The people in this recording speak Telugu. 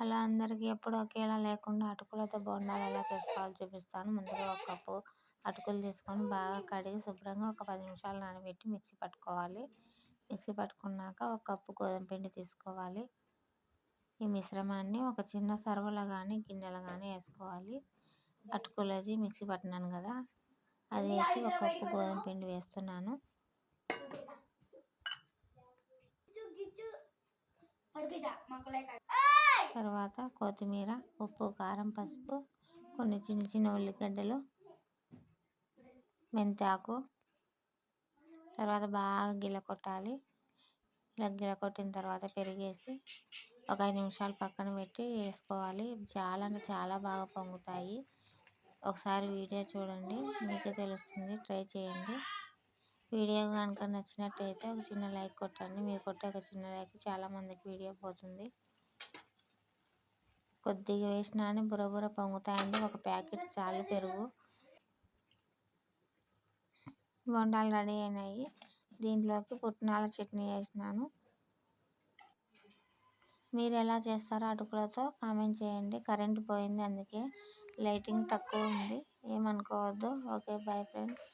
హలో అందరికీ ఎప్పుడు ఒకేలా లేకుండా అటుకులతో బోండాలు ఎలా చేసుకోవాలో చూపిస్తాను. ముందుగా ఒక కప్పు అటుకులు తీసుకొని బాగా కడిగి శుభ్రంగా ఒక పది నిమిషాలు నానబెట్టి మిక్సీ పట్టుకోవాలి. మిక్సీ పట్టుకున్నాక ఒక కప్పు గోధుమ పిండి తీసుకోవాలి. ఈ మిశ్రమాన్ని ఒక చిన్న సర్వలో కానీ గిన్నెలో కానీ వేసుకోవాలి. అటుకులది మిక్సీ పట్టినాను కదా అది వేసి ఒక కప్పు గోధుమ పిండి వేస్తున్నాను. తర్వాత కొత్తిమీర ఉప్పు కారం పసుపు కొన్ని చిన్న చిన్న ఉల్లిగడ్డలు మెంతాకు తర్వాత బాగా గిల కొట్టాలి. ఇలా గిల కొట్టిన తర్వాత పెరిగేసి ఒక ఐదు నిమిషాలు పక్కన పెట్టి వేసుకోవాలి. చాలా అంటే చాలా బాగా పొంగుతాయి. ఒకసారి వీడియో చూడండి మీకే తెలుస్తుంది. ట్రై చేయండి. వీడియో కనుక నచ్చినట్టయితే ఒక చిన్న లైక్ కొట్టండి. మీరు కొట్టే ఒక చిన్న లైక్ చాలామందికి వీడియో పోతుంది. కొద్దిగా వేసినా అని బుర పొంగుతాయండి. ఒక ప్యాకెట్ చాలు పెరుగు. బొండాలు రెడీ అయినాయి. దీంట్లోకి పుట్నాల చట్నీ వేసినాను. మీరు ఎలా చేస్తారో అటుకులతో కామెంట్ చేయండి. కరెంట్ పోయింది అందుకే లైటింగ్ తక్కువ ఉంది. ఏమనుకోవద్దు. Okay bye friends.